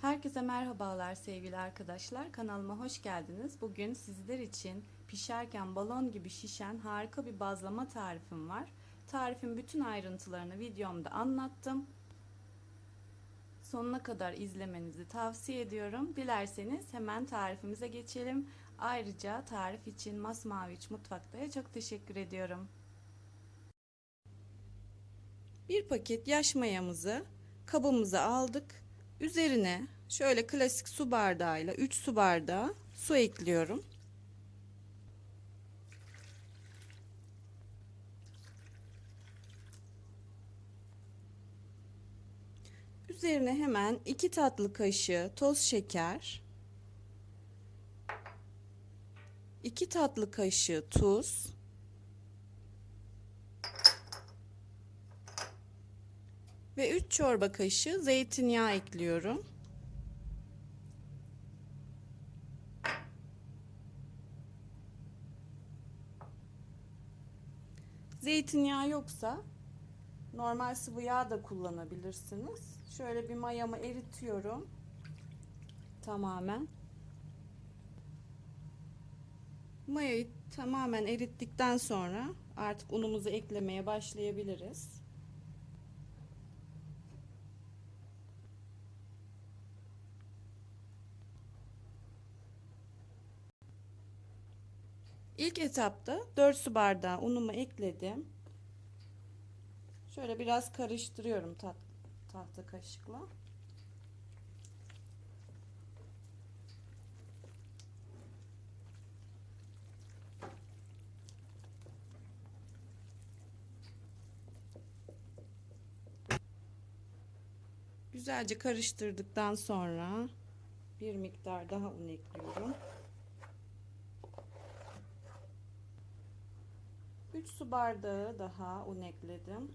Herkese merhabalar sevgili arkadaşlar. Kanalıma hoş geldiniz. Bugün sizler için pişerken balon gibi şişen harika bir bazlama tarifim var. Tarifin bütün ayrıntılarını videomda anlattım. Sonuna kadar izlemenizi tavsiye ediyorum. Dilerseniz hemen tarifimize geçelim. Ayrıca tarif için Masmaviç Mutfakta'ya çok teşekkür ediyorum. Bir paket yaş mayamızı kabımıza aldık. Üzerine şöyle klasik su bardağıyla 3 su bardağı su ekliyorum. Üzerine hemen 2 tatlı kaşığı toz şeker, 2 tatlı kaşığı tuz, ve 3 çorba kaşığı zeytinyağı ekliyorum. Zeytinyağı yoksa normal sıvı yağ da kullanabilirsiniz. Şöyle bir mayamı eritiyorum. Tamamen. Mayayı tamamen erittikten sonra artık unumuzu eklemeye başlayabiliriz. İlk etapta 4 su bardağı unumu ekledim. Şöyle biraz karıştırıyorum tat, tahta kaşıkla. Güzelce karıştırdıktan sonra bir miktar daha un ekliyorum. 3 su bardağı daha un ekledim.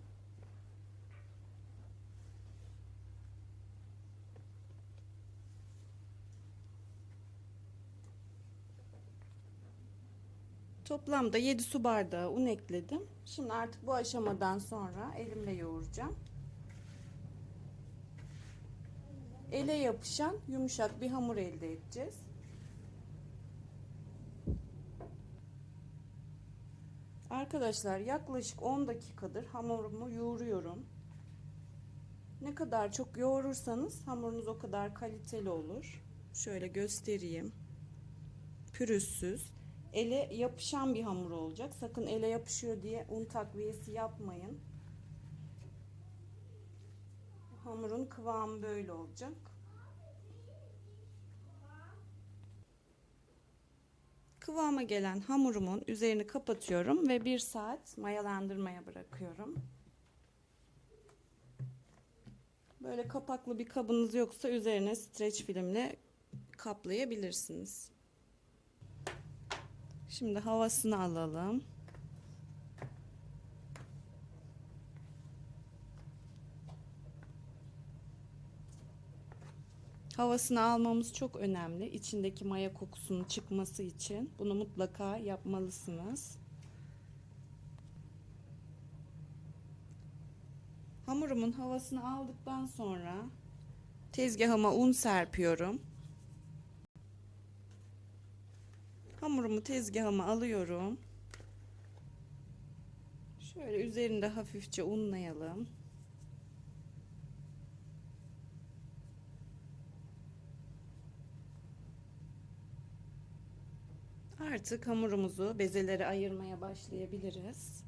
Toplamda 7 su bardağı un ekledim. Şimdi artık bu aşamadan sonra elimle yoğuracağım. Ele yapışan yumuşak bir hamur elde edeceğiz. Arkadaşlar yaklaşık 10 dakikadır hamurumu yoğuruyorum. Ne kadar çok yoğurursanız hamurunuz o kadar kaliteli olur. Şöyle göstereyim. Pürüzsüz. Ele yapışan bir hamur olacak. Sakın ele yapışıyor diye un takviyesi yapmayın. Hamurun kıvamı böyle olacak. Kıvama gelen hamurumun üzerini kapatıyorum ve bir saat mayalandırmaya bırakıyorum. Böyle kapaklı bir kabınız yoksa üzerine streç filmle kaplayabilirsiniz. Şimdi havasını alalım. Havasını almamız çok önemli. İçindeki maya kokusunun çıkması için bunu mutlaka yapmalısınız. Hamurumun havasını aldıktan sonra tezgahıma un serpiyorum. Hamurumu tezgahıma alıyorum. Şöyle üzerinde hafifçe unlayalım. Artık hamurumuzu bezelere ayırmaya başlayabiliriz.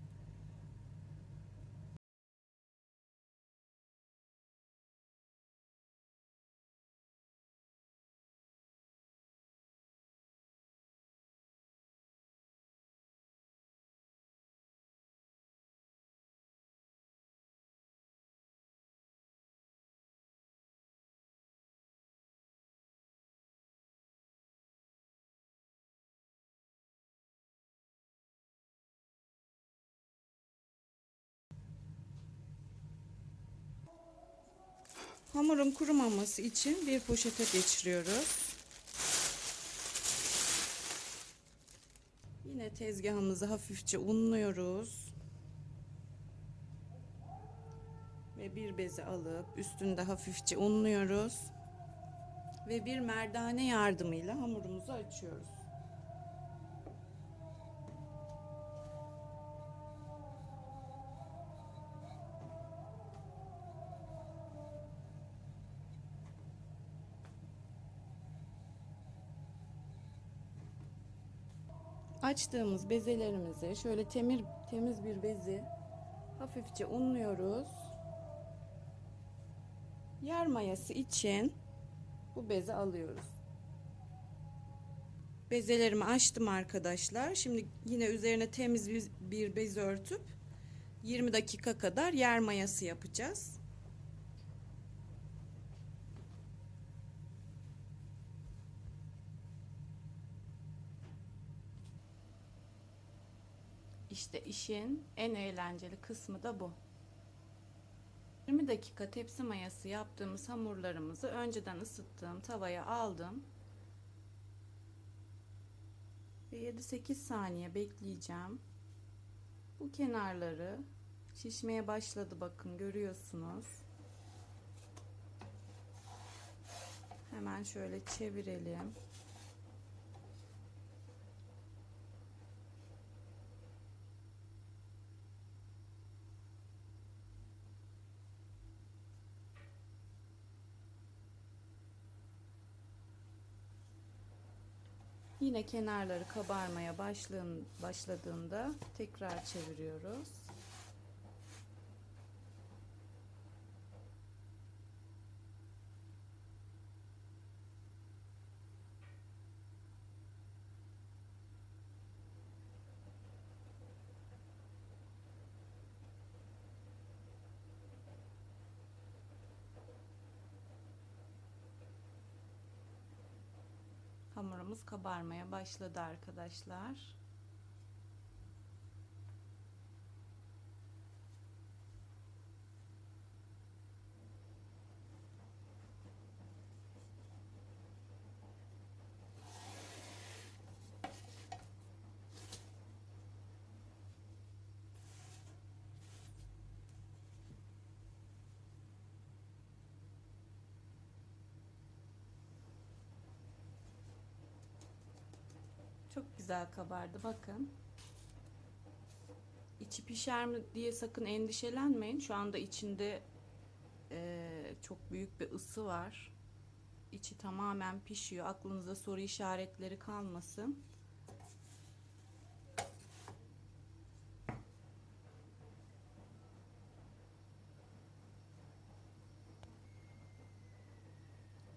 Hamurun kurumaması için bir poşete geçiriyoruz. Yine tezgahımızı hafifçe unluyoruz. Ve bir beze alıp üstünde hafifçe unluyoruz. ve bir merdane yardımıyla hamurumuzu açıyoruz. Açtığımız bezelerimizi şöyle temir, temiz bir bezi hafifçe unluyoruz. Yer mayası için bu bezi alıyoruz. Bezelerimi açtım arkadaşlar. Şimdi yine üzerine temiz bir, bez örtüp 20 dakika kadar yer mayası yapacağız. İşte işin en eğlenceli kısmı da bu. 20 dakika tepsi mayası yaptığımız hamurlarımızı önceden ısıttığım tavaya aldım. Ve 7-8 saniye bekleyeceğim. Bu kenarları şişmeye başladı bakın görüyorsunuz. Hemen şöyle çevirelim. Yine kenarları kabarmaya başladığın- başladığında tekrar çeviriyoruz. Hamurumuz kabarmaya başladı arkadaşlar. Çok güzel kabardı bakın. İçi pişer mi diye sakın endişelenmeyin. Şu anda içinde eee, çok büyük bir ısı var. İçi tamamen pişiyor. Aklınızda soru işaretleri kalmasın.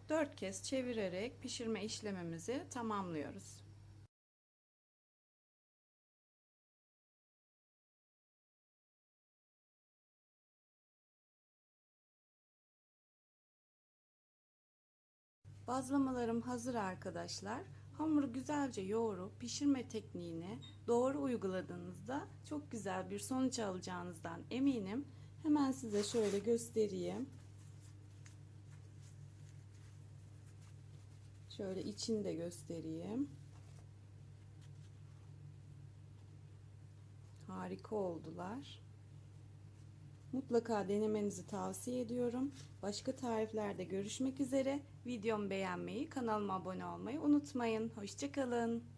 Dört kez çevirerek pişirme işlemimizi tamamlıyoruz. Bazlamalarım hazır arkadaşlar. Hamuru güzelce yoğurup pişirme tekniğini doğru uyguladığınızda çok güzel bir sonuç alacağınızdan eminim. Hemen size şöyle göstereyim. Şöyle içini de göstereyim. Harika oldular. Mutlaka denemenizi tavsiye ediyorum. Başka tariflerde görüşmek üzere. Videomu beğenmeyi, kanalıma abone olmayı unutmayın. Hoşçakalın.